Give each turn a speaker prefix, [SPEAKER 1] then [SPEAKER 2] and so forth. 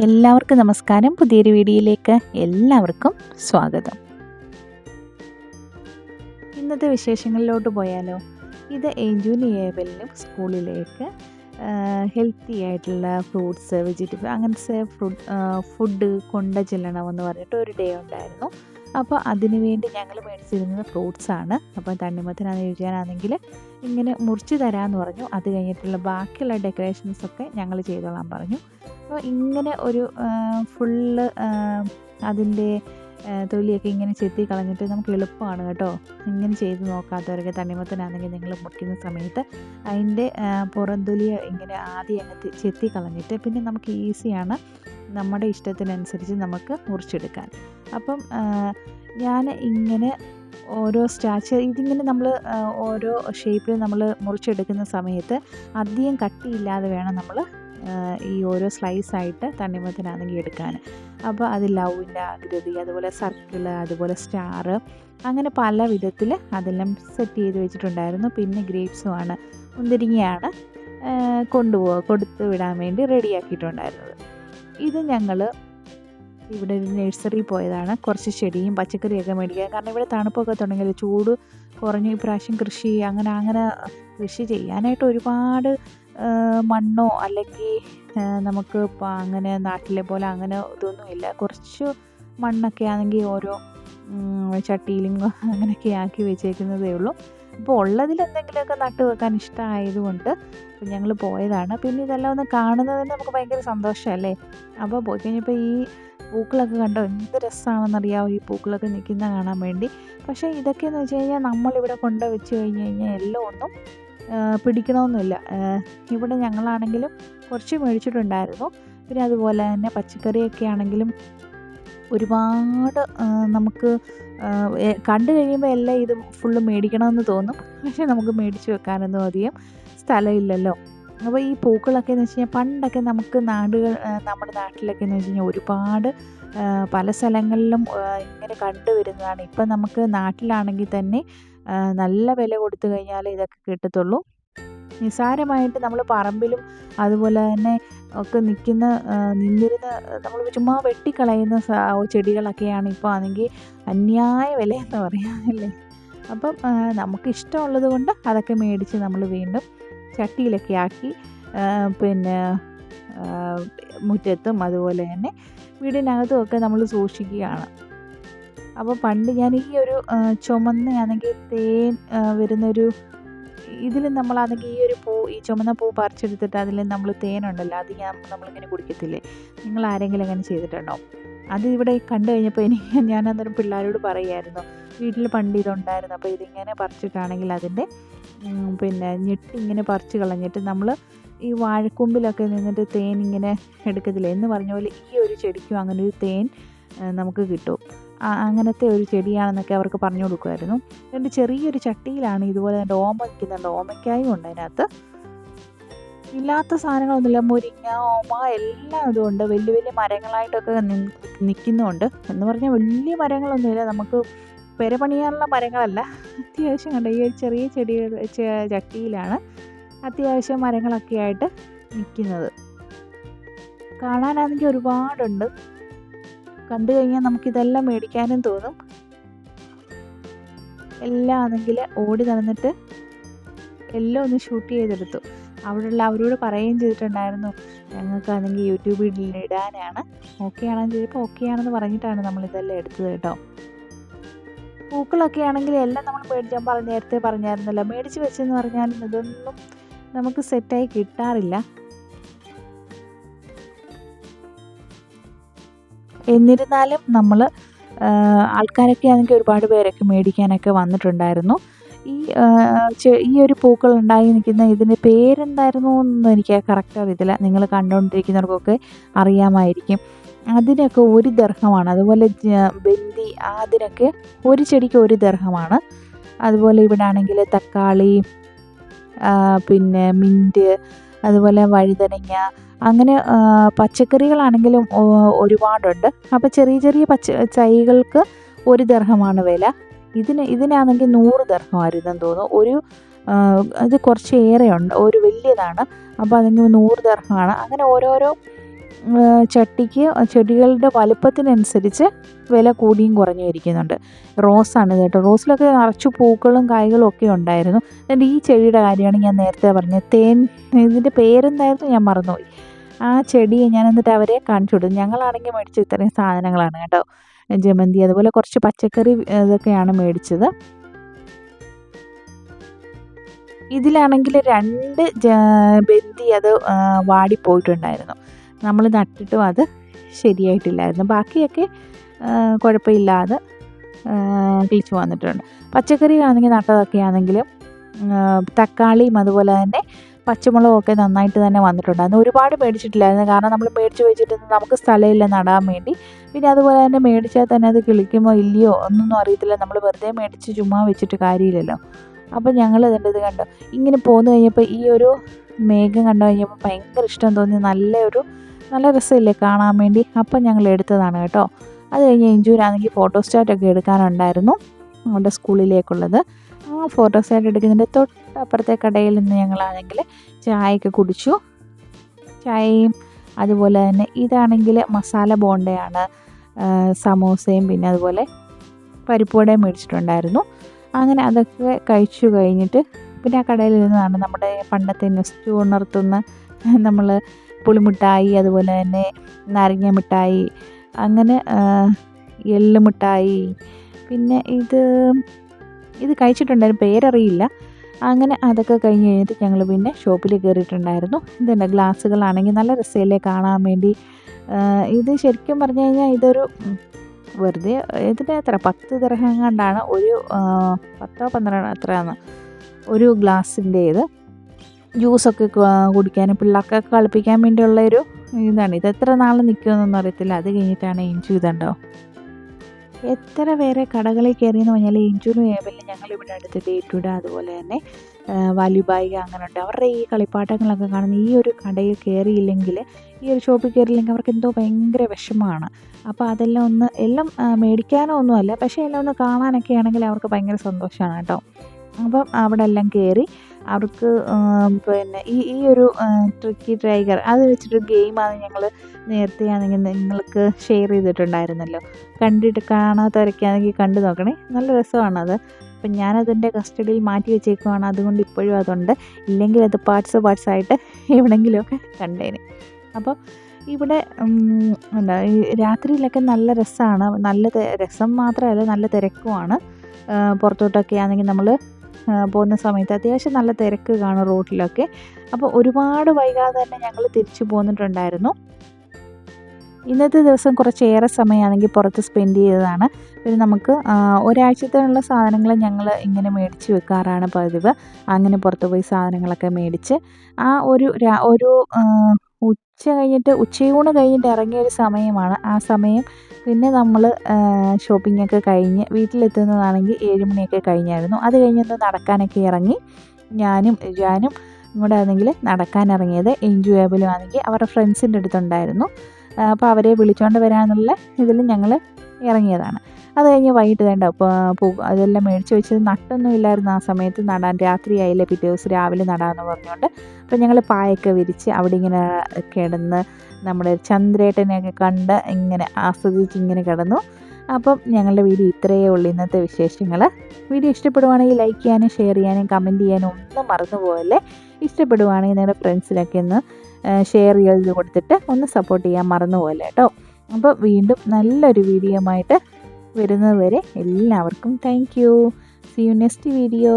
[SPEAKER 1] എല്ലാവർക്കും നമസ്കാരം. പുതിയൊരു വീഡിയോയിലേക്ക് എല്ലാവർക്കും സ്വാഗതം. ഇന്നത്തെ വിശേഷങ്ങളിലോട്ട് പോയാലോ? ഇത് ഏഞ്ചുവിനും ഏബലിനും സ്കൂളിലേക്ക് ഹെൽത്തി ആയിട്ടുള്ള ഫ്രൂട്ട്സ് വെജിറ്റബിൾ അങ്ങനത്തെ ഫുഡ് കൊണ്ട ചെല്ലണമെന്ന് പറഞ്ഞിട്ട് ഒരു ഡേ ഉണ്ടായിരുന്നു. അപ്പോൾ അതിനു വേണ്ടി ഞങ്ങൾ മേടിച്ചിരുന്നത് ഫ്രൂട്ട്സ് ആണ്. അപ്പോൾ തണ്ണിമത്തനാണെന്ന് ചോദിക്കാനാണെങ്കിൽ ഇങ്ങനെ മുറിച്ച് തരാമെന്ന് പറഞ്ഞു. അത് കഴിഞ്ഞിട്ടുള്ള ബാക്കിയുള്ള ഡെക്കറേഷൻസൊക്കെ ഞങ്ങൾ ചെയ്തോളാൻ പറഞ്ഞു. അപ്പോൾ ഇങ്ങനെ ഒരു ഫുള്ള് അതിന്റെ തൊലിയൊക്കെ ഇങ്ങനെ ചെത്തി കളഞ്ഞിട്ട് നമുക്ക് എളുപ്പമാണ് കേട്ടോ. ഇങ്ങനെ ചെയ്ത് നോക്കാത്തവരൊക്കെ തണ്ണിമത്തനാണെങ്കിൽ നിങ്ങൾ മുറിക്കുന്ന സമയത്ത് അതിന്റെ പുറന്തൊലി ഇങ്ങനെ ആദ്യം അങ്ങ് ചെത്തി കളഞ്ഞിട്ട് പിന്നെ നമുക്ക് ഈസിയാണ് നമ്മുടെ ഇഷ്ടത്തിനനുസരിച്ച് നമുക്ക് മുറിച്ചെടുക്കാൻ. അപ്പം ഞാൻ ഇങ്ങനെ ഓരോ സ്റ്റാച്ചർ ഇതിങ്ങനെ നമ്മൾ ഓരോ ഷേപ്പിൽ നമ്മൾ മുറിച്ചെടുക്കുന്ന സമയത്ത് അധികം കട്ടിയില്ലാതെ വേണം നമ്മൾ ഈ ഓരോ സ്ലൈസ് ആയിട്ട് തണ്ണിമത്തനാണെങ്കിൽ എടുക്കാൻ. അപ്പോൾ അത് ലവിന്റെ ആകൃതി അതുപോലെ സർക്കിൾ അതുപോലെ സ്റ്റാർ അങ്ങനെ പല വിധത്തിൽ അതെല്ലാം സെറ്റ് ചെയ്ത് വെച്ചിട്ടുണ്ടായിരുന്നു. പിന്നെ ഗ്രേപ്സുമാണ് മുന്തിരിങ്ങയാണ് കൊണ്ടുപോകുക കൊടുത്ത് വിടാൻ വേണ്ടി റെഡിയാക്കിയിട്ടുണ്ടായിരുന്നത് ഇത് ഞങ്ങൾ ഇവിടെ ഒരു നഴ്സറി പോയതാണ്. കുറച്ച് ചെടിയും പച്ചക്കറിയൊക്കെ മേടിക്കുക കാരണം ഇവിടെ തണുപ്പൊക്കെ തുടങ്ങിയത് ചൂട് കുറഞ്ഞു. ഇപ്രാവശ്യം കൃഷി അങ്ങനെ അങ്ങനെ കൃഷി ചെയ്യാനായിട്ട് ഒരുപാട് മണ്ണോ അല്ലെങ്കിൽ നമുക്ക് അങ്ങനെ നാട്ടിലെ പോലെ അങ്ങനെ ഇതൊന്നുമില്ല കുറച്ച് മണ്ണൊക്കെ ആണെങ്കിൽ ഓരോ ചട്ടിയിലും അങ്ങനെയൊക്കെ ആക്കി വെച്ചേക്കുന്നതേ ഉള്ളൂ. അപ്പോൾ ഉള്ളതിൽ എന്തെങ്കിലുമൊക്കെ നട്ടു വെക്കാൻ ഇഷ്ടമായതുകൊണ്ട് ഞങ്ങൾ പോയതാണ്. പിന്നെ ഇതെല്ലാം ഒന്ന് കാണുന്നതിന് നമുക്ക് ഭയങ്കര സന്തോഷമല്ലേ അപ്പോൾ പോയി കഴിഞ്ഞപ്പോൾ ഈ പൂക്കളൊക്കെ കണ്ടോ? എന്ത് രസമാണെന്നറിയാമോ ഈ പൂക്കളൊക്കെ നിൽക്കുന്ന കാണാൻ വേണ്ടി. പക്ഷേ ഇതൊക്കെയെന്ന് വെച്ച് കഴിഞ്ഞാൽ നമ്മളിവിടെ കൊണ്ട് വെച്ച് കഴിഞ്ഞ് കഴിഞ്ഞാൽ എല്ലാം ഒന്നും പിടിക്കണമെന്നില്ല. ഇവിടെ ഞങ്ങളാണെങ്കിലും കുറച്ച് മേടിച്ചിട്ടുണ്ടായിരുന്നു. പിന്നെ അതുപോലെ തന്നെ പച്ചക്കറിയൊക്കെ ആണെങ്കിലും ഒരുപാട് നമുക്ക് കണ്ടു കഴിയുമ്പോൾ എല്ലാം ഇത് ഫുള്ള് മേടിക്കണമെന്ന് തോന്നും. പക്ഷേ നമുക്ക് മേടിച്ച് വെക്കാനൊന്നും അധികം സ്ഥലമില്ലല്ലോ. അപ്പോൾ ഈ പൂക്കളൊക്കെ എന്ന് വെച്ച് കഴിഞ്ഞാൽ പണ്ടൊക്കെ നമുക്ക് നാടുകൾ നമ്മുടെ നാട്ടിലൊക്കെ എന്ന് വെച്ച് കഴിഞ്ഞാൽ ഒരുപാട് പല സ്ഥലങ്ങളിലും ഇങ്ങനെ കണ്ടുവരുന്നതാണ് ഇപ്പം നമുക്ക് നാട്ടിലാണെങ്കിൽ തന്നെ നല്ല വില കൊടുത്തു കഴിഞ്ഞാൽ ഇതൊക്കെ കിട്ടത്തുള്ളൂ. നിസ്സാരമായിട്ട് നമ്മൾ പറമ്പിലും അതുപോലെ തന്നെ ഒക്കെ നിൽക്കുന്ന നിന്നിരുന്ന നമ്മൾ ചുമ്മാ വെട്ടിക്കളയുന്ന ചെടികളൊക്കെയാണ് ഇപ്പോൾ ആണെങ്കിൽ അന്യായ വില എന്ന് പറയാനല്ലേ അപ്പം നമുക്ക് ഇഷ്ടമുള്ളത് കൊണ്ട് അതൊക്കെ മേടിച്ച് നമ്മൾ വീണ്ടും ചട്ടിയിലൊക്കെ ആക്കി പിന്നെ മുറ്റത്തും അതുപോലെ തന്നെ വീടിനകത്തും ഒക്കെ നമ്മൾ സൂക്ഷിക്കുകയാണ്. അപ്പോൾ പണ്ട് ഞാൻ ഈ ഒരു ചുമന്നയാണെങ്കിൽ തേൻ വരുന്നൊരു ഇതിൽ നമ്മളാണെങ്കിൽ ഈ ഒരു പൂ ഈ ചുമന്ന പൂ പറിച്ചെടുത്തിട്ട് അതിൽ നമ്മൾ തേനുണ്ടല്ലോ അത് ഞാൻ നമ്മളിങ്ങനെ കുടിക്കത്തില്ലേ? നിങ്ങൾ ആരെങ്കിലും അങ്ങനെ ചെയ്തിട്ടുണ്ടോ? അത് ഇവിടെ കണ്ടു കഴിഞ്ഞപ്പോൾ എനിക്ക് ഞാൻ അന്നേരം പിള്ളേരോട് പറയുമായിരുന്നു വീട്ടിൽ പണ്ട് ഇതുണ്ടായിരുന്നു അപ്പോൾ ഇതിങ്ങനെ പറിച്ചിട്ടാണെങ്കിൽ അതിന്റെ പിന്നെ ഞെട്ടി ഇങ്ങനെ പറിച്ച് കളഞ്ഞിട്ട് നമ്മൾ ഈ വാഴക്കൊമ്പിലൊക്കെ നിന്നിട്ട് തേൻ ഇങ്ങനെ എടുക്കത്തില്ല? എന്ന് പറഞ്ഞ പോലെ ഈ ഒരു ചെടിക്കും അങ്ങനെ ഒരു തേൻ നമുക്ക് കിട്ടും. അങ്ങനത്തെ ഒരു ചെടിയാണെന്നൊക്കെ അവർക്ക് പറഞ്ഞു കൊടുക്കുമായിരുന്നു. രണ്ട് ചെറിയൊരു ചട്ടിയിലാണ് ഇതുപോലെ തന്നെ ഓമ നിൽക്കുന്നുണ്ട് ഓമയ്ക്കായും ഉണ്ട് അതിനകത്ത്. ഇല്ലാത്ത സാധനങ്ങളൊന്നുമില്ല. മുരിങ്ങ ഓമ എല്ലാം ഇതുമുണ്ട് വലിയ വലിയ മരങ്ങളായിട്ടൊക്കെ നിൽക്കുന്നുണ്ട്. എന്ന് പറഞ്ഞാൽ വലിയ മരങ്ങളൊന്നുമില്ല. നമുക്ക് പെര പണിയാനുള്ള മരങ്ങളല്ല. അത്യാവശ്യം കണ്ട? ഈ ഒരു ചെറിയ ചെടി ചട്ടിയിലാണ് അത്യാവശ്യം മരങ്ങളൊക്കെ ആയിട്ട് നിൽക്കുന്നത്. കാണാനാണെങ്കിൽ ഒരുപാടുണ്ട്. കണ്ടു കഴിഞ്ഞാൽ നമുക്കിതെല്ലാം മേടിക്കാനും തോന്നും. എല്ലാം ആണെങ്കിൽ ഓടി നടന്നിട്ട് എല്ലാം ഒന്ന് ഷൂട്ട് ചെയ്തെടുത്തു. അവിടെയുള്ള അവരോട് പറയുകയും ചെയ്തിട്ടുണ്ടായിരുന്നു ഞങ്ങൾക്കാണെങ്കിൽ യൂട്യൂബിൽ ഇടാനാണ്. ഓക്കെ ആണെന്ന് ചോദിച്ചപ്പോൾ ഓക്കെ ആണെന്ന് പറഞ്ഞിട്ടാണ് നമ്മൾ ഇതെല്ലാം എടുത്തത് കേട്ടോ. പൂക്കളൊക്കെ ആണെങ്കിൽ എല്ലാം നമ്മൾ മേടിച്ചാൽ പറഞ്ഞ നേരത്തെ പറഞ്ഞായിരുന്നല്ലോ. മേടിച്ച് വെച്ചെന്ന് പറഞ്ഞാലും ഇതൊന്നും നമുക്ക് സെറ്റായി കിട്ടാറില്ല. എന്നിരുന്നാലും നമ്മൾ ആൾക്കാരൊക്കെ ആണെങ്കിൽ ഒരുപാട് പേരൊക്കെ മേടിക്കാനൊക്കെ വന്നിട്ടുണ്ടായിരുന്നു. ഈ ഈ ഒരു പൂക്കൾ ഉണ്ടായി നിൽക്കുന്ന ഇതിന്റെ പേരെന്തായിരുന്നു എന്നൊന്നും എനിക്ക് കറക്റ്റ് അറിയത്തില്ല. നിങ്ങൾ കണ്ടുകൊണ്ടിരിക്കുന്നവർക്കൊക്കെ അറിയാമായിരിക്കും. അതിനൊക്കെ ഒരു ദർഹമാണ്. അതുപോലെ ബന്ദി അതിനൊക്കെ ഒരു ചെടിക്ക് ഒരു ദർഹമാണ്. അതുപോലെ ഇവിടെ ആണെങ്കിൽ തക്കാളി പിന്നെ മിന്റ് അതുപോലെ വഴുതനങ്ങ അങ്ങനെ പച്ചക്കറികളാണെങ്കിലും ഒരുപാടുണ്ട്. അപ്പോൾ ചെറിയ ചെറിയ പച്ച തൈകൾക്ക് ഒരു ദർഹമാണ് വില. ഇതിന് ഇതിനാണെങ്കിൽ നൂറ് ദർഹമായിരുന്നെന്ന് തോന്നുന്നു. ഒരു ഇത് കുറച്ച് ഏറെ ഉണ്ട് ഒരു വലിയതാണ്. അപ്പോൾ അതിന് നൂറ് ദർഹമാണ്. അങ്ങനെ ഓരോരോ ചട്ടിക്ക് ചെടികളുടെ വലുപ്പത്തിനനുസരിച്ച് വില കൂടിയും കുറഞ്ഞും ഇരിക്കുന്നുണ്ട്. റോസാണ് കേട്ടോ. റോസിലൊക്കെ നിറച്ചു പൂക്കളും കായ്കളും ഒക്കെ ഉണ്ടായിരുന്നു. എന്നിട്ട് ഈ ചെടിയുടെ കാര്യമാണ് ഞാൻ നേരത്തെ പറഞ്ഞത്. തേൻ ഇതിന്റെ പേരെന്തായിരുന്നു? ഞാൻ മറന്നുപോയി. ആ ചെടിയെ ഞാൻ എന്നിട്ട് അവരെ കാണിച്ചു കൊടുത്തു. ഞങ്ങളാണെങ്കിൽ മേടിച്ച ഇത്രയും സാധനങ്ങളാണ് കേട്ടോ. ജമന്തി അതുപോലെ കുറച്ച് പച്ചക്കറി ഇതൊക്കെയാണ് മേടിച്ചത്. ഇതിലാണെങ്കിൽ രണ്ട് ബന്തി അത് വാടിപ്പോയിട്ടുണ്ടായിരുന്നു. നമ്മൾ നട്ടിട്ടും അത് ശരിയായിട്ടില്ലായിരുന്നു. ബാക്കിയൊക്കെ കുഴപ്പമില്ലാതെ കിളിച്ചു വന്നിട്ടുണ്ട്. പച്ചക്കറി ആണെങ്കിൽ നട്ടതൊക്കെ ആണെങ്കിലും തക്കാളിയും അതുപോലെ തന്നെ പച്ചമുളകും ഒക്കെ നന്നായിട്ട് തന്നെ വന്നിട്ടുണ്ട് അന്ന് ഒരുപാട് മേടിച്ചിട്ടില്ലായിരുന്നു. കാരണം നമ്മൾ മേടിച്ച് വെച്ചിട്ട് നമുക്ക് സ്ഥലമില്ല നടാൻ വേണ്ടി. പിന്നെ അതുപോലെ തന്നെ മേടിച്ചാൽ തന്നെ അത് കിളിക്കുമോ ഇല്ലയോ ഒന്നൊന്നും അറിയത്തില്ല. നമ്മൾ വെറുതെ മേടിച്ച് ചുമ്മാ വെച്ചിട്ട് കാര്യമില്ലല്ലോ. അപ്പോൾ ഞങ്ങൾ ഇതിന്റെ ഇത് കണ്ടു? ഇങ്ങനെ പോന്നു കഴിഞ്ഞപ്പോൾ ഈ ഒരു മേഘം കണ്ടു കഴിഞ്ഞപ്പോൾ ഭയങ്കര ഇഷ്ടം തോന്നി. നല്ലൊരു നല്ല രസമില്ലേ കാണാൻ വേണ്ടി. അപ്പം ഞങ്ങൾ എടുത്തതാണ് കേട്ടോ. അത് കഴിഞ്ഞ് എഞ്ചൂരാണെങ്കിൽ ഫോട്ടോസ്റ്റാറ്റൊക്കെ എടുക്കാനുണ്ടായിരുന്നു. നമ്മുടെ സ്കൂളിലേക്കുള്ളത്. ആ ഫോട്ടോ സ്റ്റാറ്റ് എടുക്കുന്നതിന്റെ തൊട്ടപ്പുറത്തെ കടയിൽ നിന്ന് ഞങ്ങളാണെങ്കിൽ ചായയൊക്കെ കുടിച്ചു. ചായയും അതുപോലെ തന്നെ ഇതാണെങ്കിൽ മസാല ബോണ്ടയാണ് സമോസയും പിന്നെ അതുപോലെ പരിപ്പുവടയും മേടിച്ചിട്ടുണ്ടായിരുന്നു. അങ്ങനെ അതൊക്കെ കഴിച്ചു കഴിഞ്ഞിട്ട് പിന്നെ ആ കടയിൽ ഇരുന്നതാണ് നമ്മുടെ പണ്ടത്തെ നെസ്റ്റ് ഉണർത്തുന്ന നമ്മൾ പുളിമിഠായി അതുപോലെ തന്നെ നാരങ്ങ മിഠായി അങ്ങനെ എള്ള് മിഠായി. പിന്നെ ഇത് ഇത് കഴിച്ചിട്ടുണ്ടായിരുന്നു. പേരറിയില്ല. അങ്ങനെ അതൊക്കെ കഴിഞ്ഞ് കഴിഞ്ഞിട്ട് ഞങ്ങൾ പിന്നെ ഷോപ്പിൽ കയറിയിട്ടുണ്ടായിരുന്നു. ഇതുണ്ട് ഗ്ലാസ്സുകളാണെങ്കിൽ നല്ല രസമല്ലേ കാണാൻ വേണ്ടി. ഇത് ശരിക്കും പറഞ്ഞു കഴിഞ്ഞാൽ ഇതൊരു വെറുതെ ഇതിന്റെ എത്ര പത്ത് ദർഹം കണ്ടാണ് ഒരു പത്തോ പന്ത്രണ്ടോ എത്രയാണ് ഒരു ഗ്ലാസിന്റേത് ജ്യൂസൊക്കെ കുടിക്കാനും പിള്ളേർക്കൊക്കെ കളിപ്പിക്കാൻ വേണ്ടിയുള്ള ഒരു ഇതാണ്. ഇത് എത്ര നാൾ നിൽക്കുമെന്നൊന്നും അറിയത്തില്ല. അത് കഴിഞ്ഞിട്ടാണ് എനിക്ക് ഇതുണ്ടോ? എത്ര പേരെ കടകളിൽ കയറിയെന്ന് പറഞ്ഞാൽ ഇഞ്ചുനും ഏബലിനും ഞങ്ങളിവിടെ അടുത്ത് ഡേറ്റുഡ അതുപോലെ തന്നെ വലുബായിക അങ്ങനെ ഉണ്ട്. അവരുടെ ഈ കളിപ്പാട്ടങ്ങളൊക്കെ കാണുന്ന ഈ ഒരു കടയിൽ കയറിയില്ലെങ്കിൽ ഈ ഒരു ഷോപ്പിൽ കയറിയില്ലെങ്കിൽ അവർക്ക് എന്തോ ഭയങ്കര വിഷമമാണ്. അപ്പോൾ അതെല്ലാം ഒന്ന് എല്ലാം മേടിക്കാനോ ഒന്നുമല്ല പക്ഷേ എല്ലാം ഒന്ന് കാണാനൊക്കെ ആണെങ്കിൽ അവർക്ക് ഭയങ്കര സന്തോഷമാണ് കേട്ടോ. അപ്പം അവിടെ എല്ലാം കയറി അവർക്ക് പിന്നെ ഈ ഈ ഒരു ട്രിക്കി ടൈഗർ അത് വെച്ചിട്ട് ഗെയിമാണ് ഞങ്ങൾ നേരത്തെ ആണെങ്കിൽ നിങ്ങൾക്ക് ഷെയർ ചെയ്തിട്ടുണ്ടായിരുന്നല്ലോ. കണ്ടിട്ട് കാണാത്തവരൊക്കെയാണെങ്കിൽ കണ്ടു നോക്കണേ. നല്ല രസമാണത് അപ്പം ഞാനതിന്റെ കസ്റ്റഡിയിൽ മാറ്റി വെച്ചേക്കുവാണ്. അതുകൊണ്ട് ഇപ്പോഴും അതുണ്ട്. ഇല്ലെങ്കിൽ അത് പാർട്സ് പാർട്സ് ആയിട്ട് എവിടെയെങ്കിലുമൊക്കെ കണ്ടേനെ. അപ്പോൾ ഇവിടെ എന്താ ഈ രാത്രിയിലൊക്കെ നല്ല രസമാണ്. നല്ല രസം മാത്രമല്ല നല്ല തിരക്കുമാണ്. പുറത്തോട്ടൊക്കെ ആണെങ്കിൽ നമ്മൾ പോകുന്ന സമയത്ത് അത്യാവശ്യം നല്ല തിരക്ക് കാണും റോഡിലൊക്കെ അപ്പോൾ ഒരുപാട് വൈകാതെ തന്നെ ഞങ്ങൾ തിരിച്ചു പോന്നിട്ടുണ്ടായിരുന്നു. ഇന്നത്തെ ദിവസം കുറച്ചേറെ സമയമാണെങ്കിൽ പുറത്ത് സ്പെൻഡ് ചെയ്തതാണ്. പിന്നെ നമുക്ക് ഒരാഴ്ചത്തേനുള്ള സാധനങ്ങൾ ഞങ്ങൾ ഇങ്ങനെ മേടിച്ച് വെക്കാറാണ് പതിവ്. അങ്ങനെ പുറത്ത് പോയി സാധനങ്ങളൊക്കെ മേടിച്ച്. ആ ഒരു ഒരു ഉച്ച കഴിഞ്ഞിട്ട് ഉച്ചയൂണ് കഴിഞ്ഞിട്ട് ഇറങ്ങിയ ഒരു സമയമാണ്. ആ സമയം പിന്നെ നമ്മൾ ഷോപ്പിങ്ങൊക്കെ കഴിഞ്ഞ് വീട്ടിലെത്തുന്നതാണെങ്കിൽ ഏഴ് മണിയൊക്കെ കഴിഞ്ഞായിരുന്നു. അത് കഴിഞ്ഞൊന്ന് നടക്കാനൊക്കെ ഇറങ്ങി ഞാനും ജാനും കൂടെ ആണെങ്കിൽ നടക്കാൻ ഇറങ്ങിയത് എൻജോയബിളും ആണെങ്കിൽ അവരുടെ ഫ്രണ്ട്സിന്റെ അടുത്തുണ്ടായിരുന്നു. അപ്പോൾ അവരെ വിളിച്ചുകൊണ്ട് വരാനുള്ള ഇതിൽ ഞങ്ങൾ ഇറങ്ങിയതാണ്. അത് കഴിഞ്ഞ് വൈകിട്ട് വേണ്ട പൂ അതെല്ലാം മേടിച്ച് വെച്ചത് നട്ടൊന്നും ഇല്ലായിരുന്നു ആ സമയത്ത് നടാൻ. രാത്രിയായില്ലേ പിറ്റേ ദിവസം രാവിലെ നടാമെന്ന് പറഞ്ഞുകൊണ്ട് അപ്പോൾ ഞങ്ങൾ പായൊക്കെ വിരിച്ച് അവിടെ ഇങ്ങനെ കിടന്ന് നമ്മുടെ ചന്ദ്രേട്ടനെയൊക്കെ കണ്ട് ഇങ്ങനെ ആസ്വദിച്ച് ഇങ്ങനെ കിടന്നു. അപ്പം ഞങ്ങളുടെ വീഡിയോ ഇത്രയേ ഉള്ളൂ. ഇന്നത്തെ വിശേഷങ്ങൾ വീഡിയോ ഇഷ്ടപ്പെടുവാണെങ്കിൽ ലൈക്ക് ചെയ്യാനും ഷെയർ ചെയ്യാനും കമന്റ് ചെയ്യാനും ഒന്നും മറന്നു പോകല്ലേ ഇഷ്ടപ്പെടുവാണെങ്കിൽ നിങ്ങളുടെ ഫ്രണ്ട്സിനൊക്കെ ഒന്ന് ഷെയർ ചെയ്ത് കൊടുത്തിട്ട് ഒന്ന് സപ്പോർട്ട് ചെയ്യാൻ മറന്നു പോകല്ലേ കേട്ടോ അപ്പോൾ വീണ്ടും നല്ലൊരു വീഡിയോ ആയിട്ട് വരുന്നത് വരെ എല്ലാവർക്കും thank you see you next video